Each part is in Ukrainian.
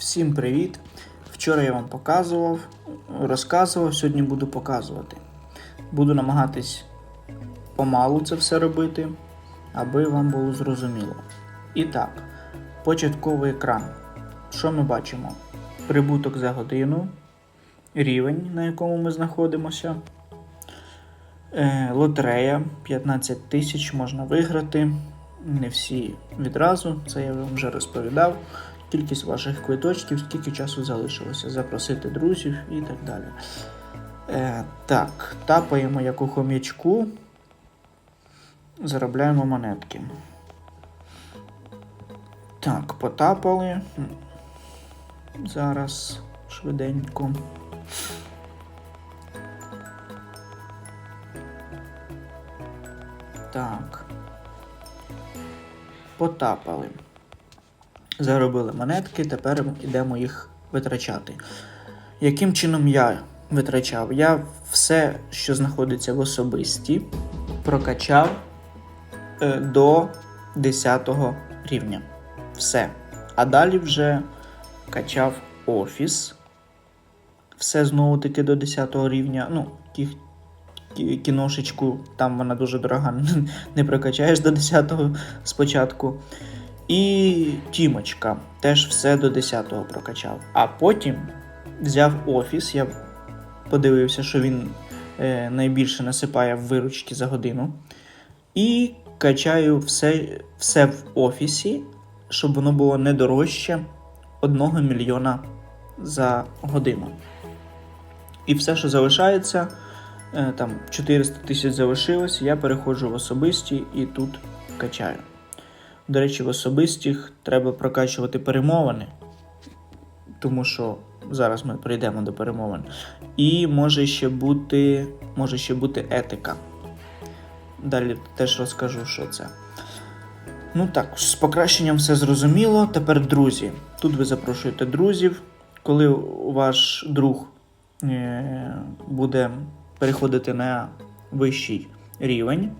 Всім привіт! Вчора я вам показував, розказував, сьогодні буду показувати. Буду намагатись помалу це все робити, аби вам було зрозуміло. І так, початковий екран. Що ми бачимо? Прибуток за годину, рівень, на якому ми знаходимося. Е, лотерея 15 тисяч можна виграти. Не всі відразу, це я вам вже розповідав. Кількість ваших квиточків, скільки часу залишилося, запросити друзів і так далі. Е, так, тапаємо як у хом'ячку, заробляємо монетки. Так, потапали. Зараз швиденько. Так. Потапали. Заробили монетки, тепер йдемо їх витрачати. Яким чином я витрачав? Я все, що знаходиться в особисті, прокачав е, до 10 рівня. Все. А далі вже качав офіс. Все знову таки до 10 рівня. Ну, кі- кі- кіношечку, там вона дуже дорога, не прокачаєш до 10-го спочатку. І Тімочка теж все до 10-го прокачав. А потім взяв офіс, я подивився, що він е, найбільше насипає в виручки за годину. І качаю все, все в офісі, щоб воно було не дорожче 1 мільйона за годину. І все, що залишається, е, там 400 тисяч залишилось, я переходжу в особисті і тут качаю. До речі, в особистих треба прокачувати перемовини, тому що зараз ми прийдемо до перемовин. І може ще бути, може ще бути етика. Далі теж розкажу, що це. Ну так, з покращенням все зрозуміло. Тепер друзі. Тут ви запрошуєте друзів. Коли ваш друг е, буде переходити на вищий рівень,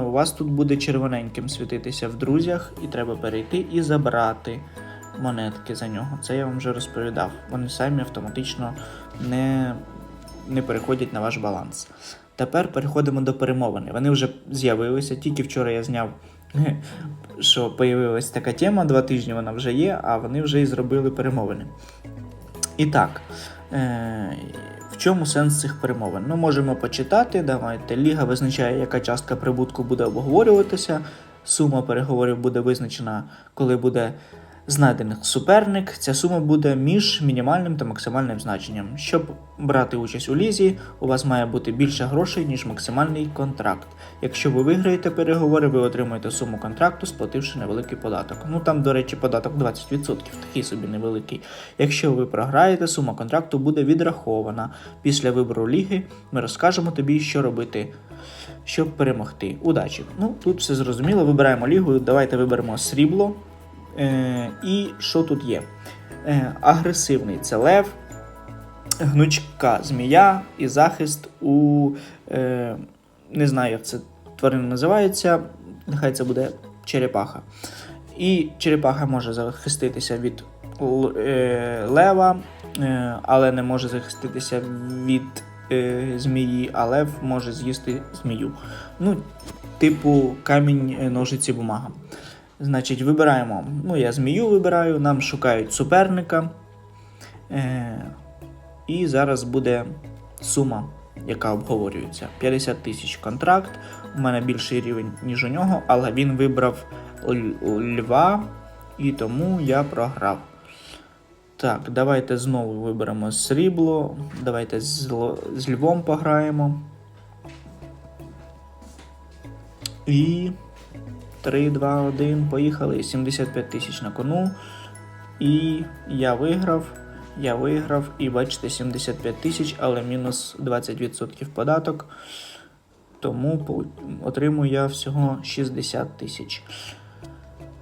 у вас тут буде червоненьким світитися в друзях, і треба перейти і забрати монетки за нього. Це я вам вже розповідав. Вони самі автоматично не, не переходять на ваш баланс. Тепер переходимо до перемовини. Вони вже з'явилися. Тільки вчора я зняв, що появилась така тема, два тижні вона вже є, а вони вже і зробили перемовини. І так, е- в чому сенс цих перемовин? Ну, можемо почитати. Давайте. Ліга визначає, яка частка прибутку буде обговорюватися. Сума переговорів буде визначена, коли буде знайдений суперник. Ця сума буде між мінімальним та максимальним значенням. Щоб брати участь у лізі, у вас має бути більше грошей, ніж максимальний контракт. Якщо ви виграєте переговори, ви отримаєте суму контракту, сплативши невеликий податок. Ну там, до речі, податок 20%, такий собі невеликий. Якщо ви програєте, сума контракту буде відрахована. Після вибору ліги ми розкажемо тобі, що робити. Щоб перемогти. Удачі! Ну, тут все зрозуміло. Вибираємо лігу. Давайте виберемо срібло. Е, і що тут є? Е, агресивний це лев, гнучка змія і захист у. Е, не знаю, як це тварина називається. Нехай це буде черепаха. І черепаха може захиститися від лева, але не може захиститися від змії, а лев може з'їсти змію. Ну, типу камінь, ножиці, бумага. Значить, вибираємо. Ну, я змію вибираю, нам шукають суперника. Е, і зараз буде сума, яка обговорюється. 50 тисяч контракт. У мене більший рівень, ніж у нього, але він вибрав льва, і тому я програв. Так, давайте знову виберемо срібло. Давайте з, з львом пограємо. І 3, 2, 1, поїхали. 75 тисяч на кону. І я виграв. Я виграв. І бачите, 75 тисяч, але мінус 20% податок. Тому отримую я всього 60 тисяч.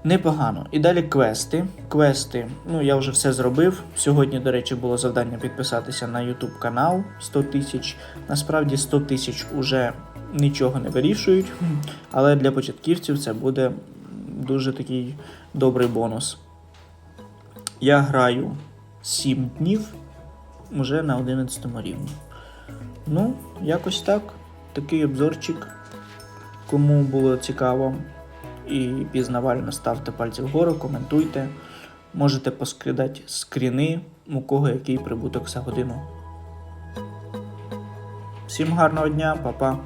Непогано. І далі квести. Квести, ну я вже все зробив. Сьогодні, до речі, було завдання підписатися на YouTube канал 100 тисяч. Насправді 100 тисяч уже нічого не вирішують, але для початківців це буде дуже такий добрий бонус. Я граю 7 днів вже на 11 рівні. Ну, якось так. Такий обзорчик. Кому було цікаво і пізнавально, ставте пальці вгору, коментуйте. Можете поскидати скріни, у кого який прибуток за годину. Всім гарного дня, па-па.